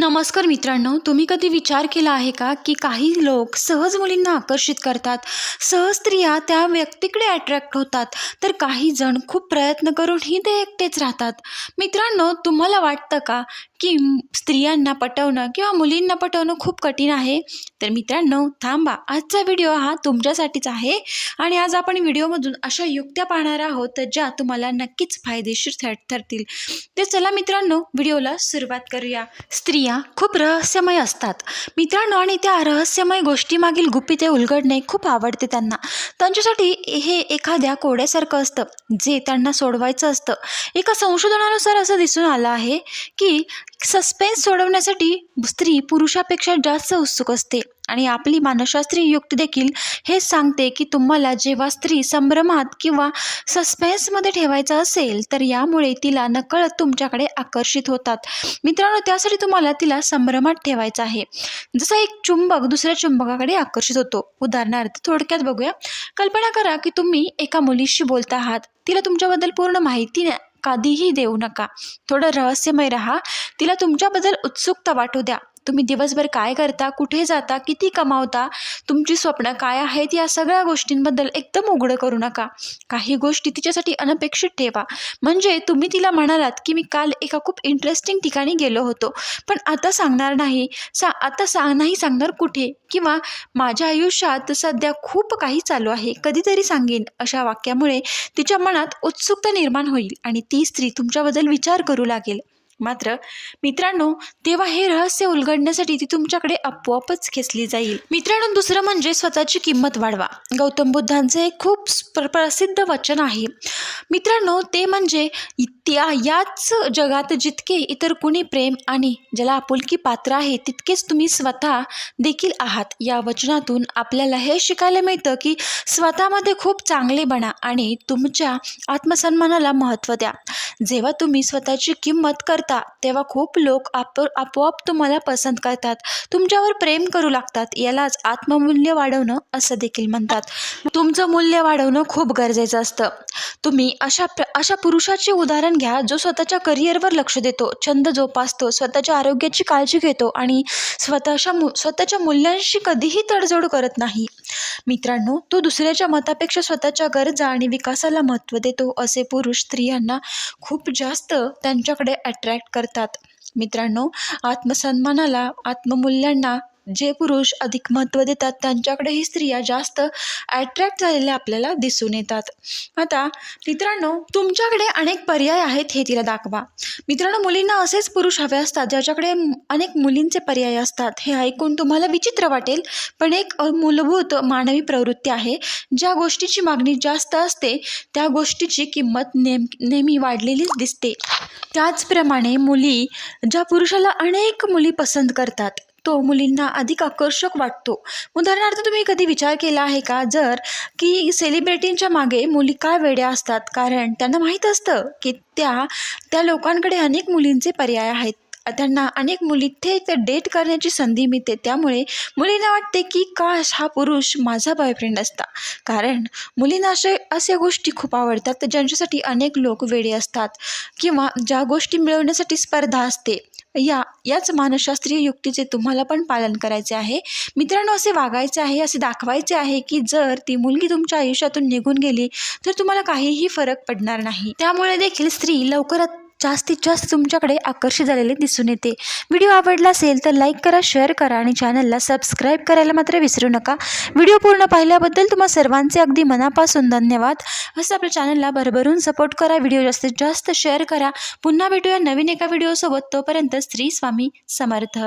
नमस्कार मित्रांनो तुम्ही कधी विचार केला आहे का की काही लोक सहज मुलींना आकर्षित करतात? सहज स्त्रिया त्या व्यक्तीकडे अट्रॅक्ट होतात तर काही जण खूप प्रयत्न करूनही ते एकटेच राहतात. मित्रांनो तुम्हाला वाटतं का की स्त्रियांना पटवणं किंवा मुलींना पटवणं खूप कठीण आहे? तर मित्रांनो थांबा. आजचा व्हिडिओ हा तुमच्यासाठीच आहे आणि आज आपण व्हिडिओमधून अशा युक्त्या पाहणार आहोत ज्या तुम्हाला नक्कीच फायदेशीर ठरतील. ते चला मित्रांनो व्हिडिओला सुरुवात करूया. स्त्रिया खूप रहस्यमय असतात. मित्रांनो आणि त्या रहस्यमय गोष्टीमागील गुपिते उलगडणे खूप आवडते त्यांना. त्यांच्यासाठी हे एखाद्या कोड्यासारखं असतं जे त्यांना सोडवायचं असतं. एका संशोधनानुसार असं दिसून आलं आहे की सस्पेन्स सोडवण्यासाठी स्त्री पुरुषापेक्षा जास्त उत्सुक असते. आणि आपली मानसशास्त्रीय युक्ती देखील हे सांगते की तुम्हाला जेव्हा स्त्री संभ्रमात किंवा सस्पेन्समध्ये ठेवायचं असेल तर यामुळे तिला नकळत तुमच्याकडे आकर्षित होतात. मित्रांनो त्यासाठी तुम्हाला तिला संभ्रमात ठेवायचं आहे. जसं एक चुंबक दुसऱ्या चुंबकाकडे आकर्षित होतो. उदाहरणार्थ थोडक्यात बघूया. कल्पना करा की तुम्ही एका मुलीशी बोलत आहात. तिला तुमच्याबद्दल पूर्ण माहिती न कधीही देऊ नका. थोडं रहस्यमय राहा. तिला तुमच्याबद्दल उत्सुकता वाटू द्या. तुम्ही दिवसभर काय करता कुठे जाता किती कमावता तुमची स्वप्न काय आहेत या सगळ्या गोष्टींबद्दल एकदम उघडं करू नका. काही गोष्टी तिच्यासाठी अनपेक्षित ठेवा. म्हणजे तुम्ही तिला म्हणालात की मी काल एका खूप इंटरेस्टिंग ठिकाणी गेलो होतो. पण आता सांगणार नाही. सा आता सांग नाही सांगणार कुठे? किंवा माझ्या आयुष्यात सध्या खूप काही चालू आहे. कधीतरी सांगेन अशा वाक्यामुळे तिच्या मनात उत्सुकता निर्माण होईल आणि ती स्त्री तुमच्याबद्दल विचार करू लागेल. मात्र मित्रांनो तेव्हा हे रहस्य उलगडण्यासाठी ती तुमच्याकडे आपोआपच खेचली जाईल. मित्रांनो दुसरं म्हणजे स्वतःची किंमत वाढवा. गौतम बुद्धांचे एक खूप प्र प्रसिद्ध वचन आहे. मित्रांनो ते म्हणजे त्या याच जगात जितके इतर कुणी प्रेम आणि ज्याला आपुलकी पात्र आहे तितकेच तुम्ही स्वतः देखील आहात. या वचनातून आपल्याला हे शिकायला मिळतं की स्वतःमध्ये खूप चांगले बना आणि तुमच्या आत्मसन्मानाला महत्त्व द्या. जेव्हा तुम्ही स्वतःची किंमत करता तेव्हा खूप लोक आप आपोआप तुम्हाला पसंत करतात. तुमच्यावर प्रेम करू लागतात. यालाच आत्ममूल्य वाढवणं असं देखील म्हणतात. तुमचं मूल्य वाढवणं खूप गरजेचं असतं. तुम्ही अशा प्र अशा पुरुषाचे उदाहरण घ्या जो स्वतःच्या करिअरवर लक्ष देतो छंद जोपासतो स्वतःच्या आरोग्याची काळजी घेतो आणि स्वतःच्या मु स्वतःच्या मूल्यांशी कधीही तडजोड करत नाही. मित्रांनो तो दुसऱ्याच्या मतापेक्षा स्वतःच्या गरजा आणि विकासाला महत्त्व देतो असे पुरुष स्त्रियांना खूप जास्त त्यांच्याकडे अट्रॅक्ट करतात. मित्रांनो आत्मसन्मानाला आत्ममूल्यांना जे पुरुष अधिक महत्त्व देतात त्यांच्याकडेही स्त्रिया जास्त अट्रॅक्ट झालेल्या आपल्याला दिसून येतात. आता मित्रांनो तुमच्याकडे अनेक पर्याय आहेत हे तिला दाखवा. मित्रांनो मुलींना असेच पुरुष हवे असतात ज्याच्याकडे अनेक मुलींचे पर्याय असतात. हे ऐकून तुम्हाला विचित्र वाटेल पण एक मूलभूत मानवी प्रवृत्ती आहे. ज्या गोष्टीची मागणी जास्त असते त्या गोष्टीची किंमत नेम नेहमी वाढलेलीच दिसते. त्याचप्रमाणे मुली ज्या पुरुषाला अनेक मुली पसंत करतात तो मुलींना अधिक आकर्षक वाटतो. उदाहरणार्थ तुम्ही कधी विचार केला आहे का? जर की सेलिब्रिटींच्या मागे मुली काय वेड्या असतात? कारण त्यांना माहीत असतं की त्या त्या लोकांकडे अनेक मुलींचे पर्याय आहेत. त्यांना अनेक मुली थेट डेट करण्याची संधी मिळते. त्यामुळे मुलींना वाटते की काश हा पुरुष माझा बॉयफ्रेंड असता. कारण मुलींना असे अशा गोष्टी खूप आवडतात. ज्यांच्यासाठी अनेक लोक वेळे असतात किंवा ज्या गोष्टी मिळवण्यासाठी स्पर्धा असते या याच मानसशास्त्रीय युक्तीचे तुम्हाला पण पालन करायचे आहे. मित्रांनो असे वागायचे आहे असे दाखवायचे आहे की जर ती मुलगी तुमच्या आयुष्यातून निघून गेली तर तुम्हाला काहीही फरक पडणार नाही. त्यामुळे देखील स्त्री लवकरात जास्तीत जास्त तुमच्याकडे आकर्षित झालेले दिसून येते. व्हिडिओ आवडला असेल तर लाईक करा शेअर करा आणि चॅनलला सबस्क्राईब करायला मात्र विसरू नका. व्हिडिओ पूर्ण पाहिल्याबद्दल तुम्हा सर्वांचे अगदी मनापासून धन्यवाद. असं आपल्या चॅनलला भरभरून सपोर्ट करा व्हिडिओ जास्तीत जास्त शेअर करा. पुन्हा भेटूया नवीन एका व्हिडिओसोबत. तोपर्यंत स्त्री स्वामी समर्थ.